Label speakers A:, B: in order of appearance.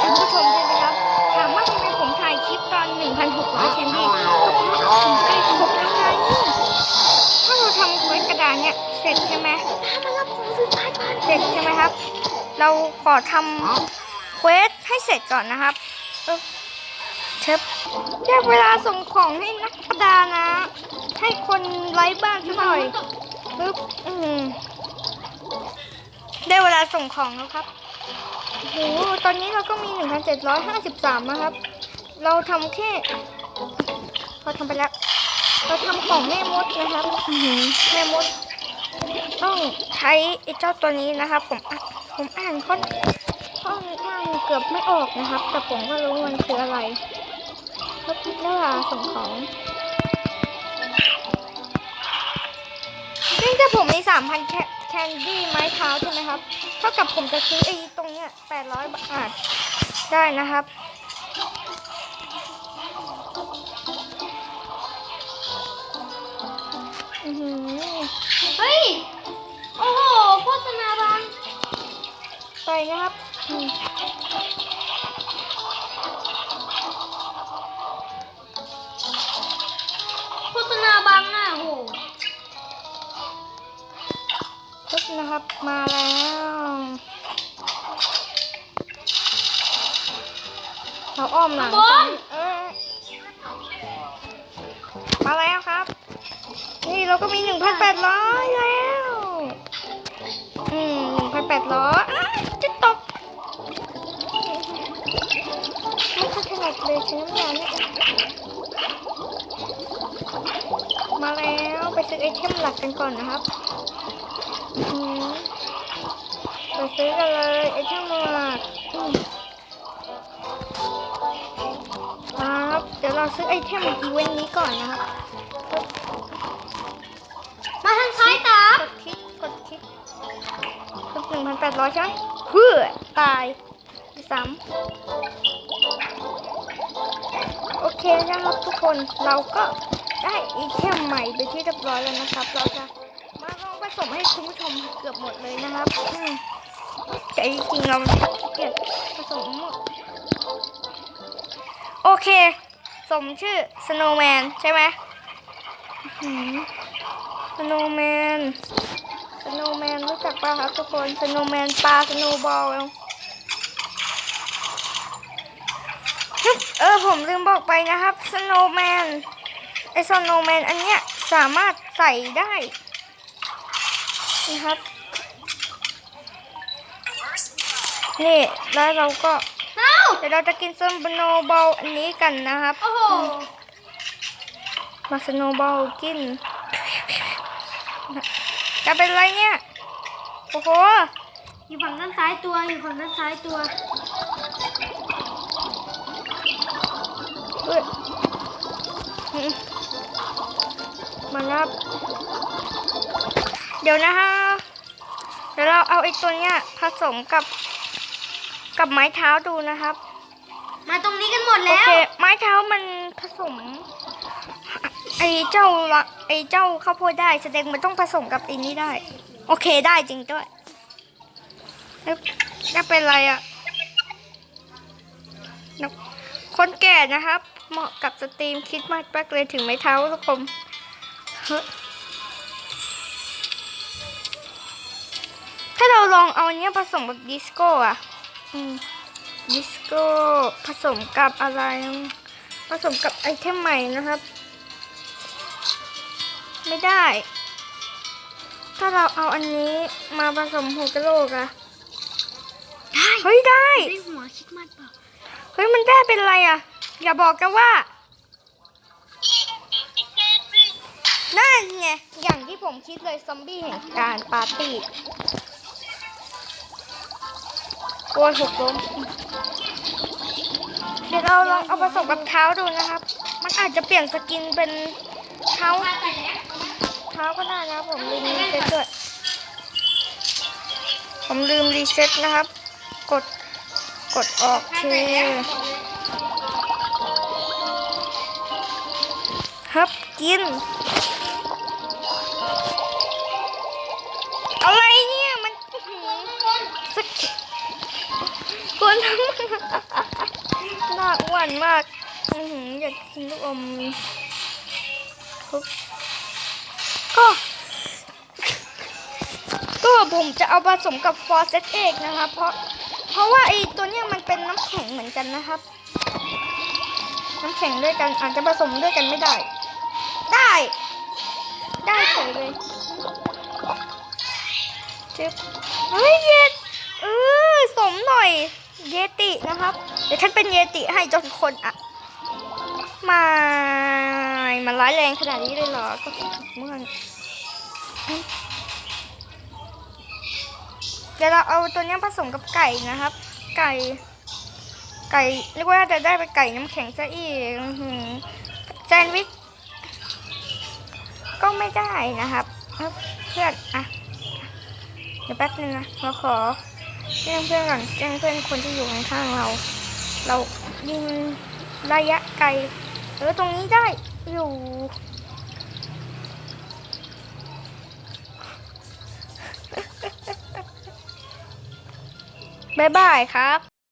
A: คุณผู้ชมด้วยนะครับถามว่าทำไมผมถ่ายคลิปตอน 1,600แคนดี้ผมใกล้ครบแล้วไงถ้าเราทำเควสกระดานเนี่ยเสร็จใช่ไหม
B: ถ้ามารับของสุดท้ายก่อน
A: เสร็จใช่ไหมครับ เราขอทำเควสให้เสร็จก่อนนะครับเออเชิบแค่เวลาส่งของให้นักประดานะ ให้คนไร้บ้านสักหน่อยปึ๊บอืมได้เวลาส่งของแล้วครับ โอ้โหตอนนี้เราก็มี 1,753 นะครับ เราทำแค่เราทำไปแล้ว เราทำของแม่มดนะครับแม่มด ต้องใช้ไอ้เจ้าตัวนี้นะครับ ผมอะผมอ่านค่อนค่อนข้างเกือบไม่ออกนะครับ แต่ผมก็รู้มันคืออะไรก็เวลาส่งของซึ่งถ้าผมมีสามพันแคนดี้ไม้เท้าใช่ไหมครับ เท่ากับผมจะซื้อไอ้ตรง เนี้ยแปดร้อยบาทได้นะครับอือหือ
B: เฮ้ย โอ้โหโฆษณาบัง
A: ไปนะครับอืม
B: โฆษณาบังอะโอ้โห
A: ปึ๊บนะครับมาแล้ว เราอ้อมหลังเออมาแล้วครับ นี่เราก็มีหนึ่งพันแปดร้อยแล้ว อืมหนึ่งพันแปดร้อยจะตก ไม่ค่อยถนัดเลยใช้น้ำยาเนี่ยมาแล้วไปซื้อไอเทมหลักกันก่อนนะครับ อืมไปซื้อกันเลยไอเทมหลัก เดี๋ยวเราซื้อไอเทมอีเวนต์นี้ก่อนนะครับ
B: มาทางซ้ายตาม
A: กดคลิกกดคลิกกดหนึ่งพันแปดร้อยใช่ไหมเพื่อตายซ้ำโอเคนะครับทุกคนเราก็ได้ไอเทมใหม่ไปที่เรียบร้อยแล้วนะครับ เราจะมาลองผสมให้คุณผู้ชมเกือบหมดเลยนะครับอืมแต่จริงๆเราขี้เกียจผสมหมดโอเค สมชื่อ Snowman ใช่ไหมอื้อหือ Snowman Snowman รู้จักป่ะครับทุกคน Snowman ปลา Snowball ฮึเออผมลืมบอกไปนะครับ Snowman ไอ Snowman อันเนี้ยสามารถใส่ได้นะครับนี่แล้วเราก็
B: เอ้า
A: เดี๋ยวเราจะกิน Snowball อันนี้กันนะครับ
B: โอ้โห
A: มา Snowball กิน จะเป็นไรเนี่ย โอ้โห
B: อยู่ฝั่งด้านซ้ายตัว อยู่ฝั่งด้านซ้ายตัว
A: เอ้ยอืมมาแล้วเดี๋ยวนะฮะ เดี๋ยวเราเอาไอ้ตัวเนี้ยผสมกับ กับไม้เท้าดูนะครับ
B: มาตรงนี้กันหมด
A: โอ
B: แล้ว
A: เค ไม้เท้ามันผสม ไอ้เจ้าละไอ้เจ้าข้าวโพดได้แสดงมันต้องผสมกับไอ้นี้ได้ โอเคได้จริงด้วยเอ๊ะจะเป็นไรอะนกคนแก่นะครับ เหมาะกับสตรีมคิดมากมากเลยถึงไม้เท้าทุกคนเฮ้ยถ้าเราลองเอาอันเนี้ยผสมกับดิสโก้อะอืม ดิสโก้ผสมกับอะไรผสมกับไอเทมใหม่นะครับ ไม่ได้ ถ้าเราเอาอันนี้มาผสมหัวกะโหลกอะ
B: ได้
A: เฮ้ยได้
B: ได้หัวคิดมันเปล่า
A: เฮ้ยมันได้เป็นอะไรอะอย่าบอกกันว่านั่นไงอย่างที่ผมคิดเลยซอมบี้แห่งการปาร์ตี้ โอ้ยหกล้มเดี๋ยวเราลองเอาผสมกับเท้าดูนะครับ มันอาจจะเปลี่ยนสกินเป็นเท้าเท้าก็ได้นะผมลืมรีเซ็ตด้วยผมลืมรีเซ็ตนะครับ กดกดออกเคฮับกิน อะไรเนี่ยมันอื้อหือสกคนทำน่าอ้วนมากอือหืออยากกินลูกอมครับก็ ก็ผมจะเอาผสมกับฟอร์เซตเอกนะครับ เพราะ เพราะว่าไอ้ตัวเนี้ยมันเป็นน้ำแข็งเหมือนกันนะครับ น้ำแข็งด้วยกันอาจจะผสมด้วยกันไม่ได้ ได้ ได้เฉยเลยจึ๊บเฮ้ยเยตเออสมหน่อย เยตินะครับ เดี๋ยวฉันเป็นเยติให้จนคนอะม่มันร้ายแรงขนาดนี้เลยเหรอ ก็เมื่อนเดี๋ยวเราเอาตัวนี้ผสมกับไก่นะครับ ไก่ ไก่นึกว่าจะได้ไปไก่น้ำแข็งซะอีกแซนด์วิชก็ไม่ได้นะครับ เพื่อน อะ เดี๋ยวแป๊บนึงนะเราขอ แจ้งเพื่อนก่อนแจ้งเพื่อนคนที่อยู่ข้างๆเรา เรายิงระยะไกลเออตรงนี้ได้อยู่บ๊ายบายครับ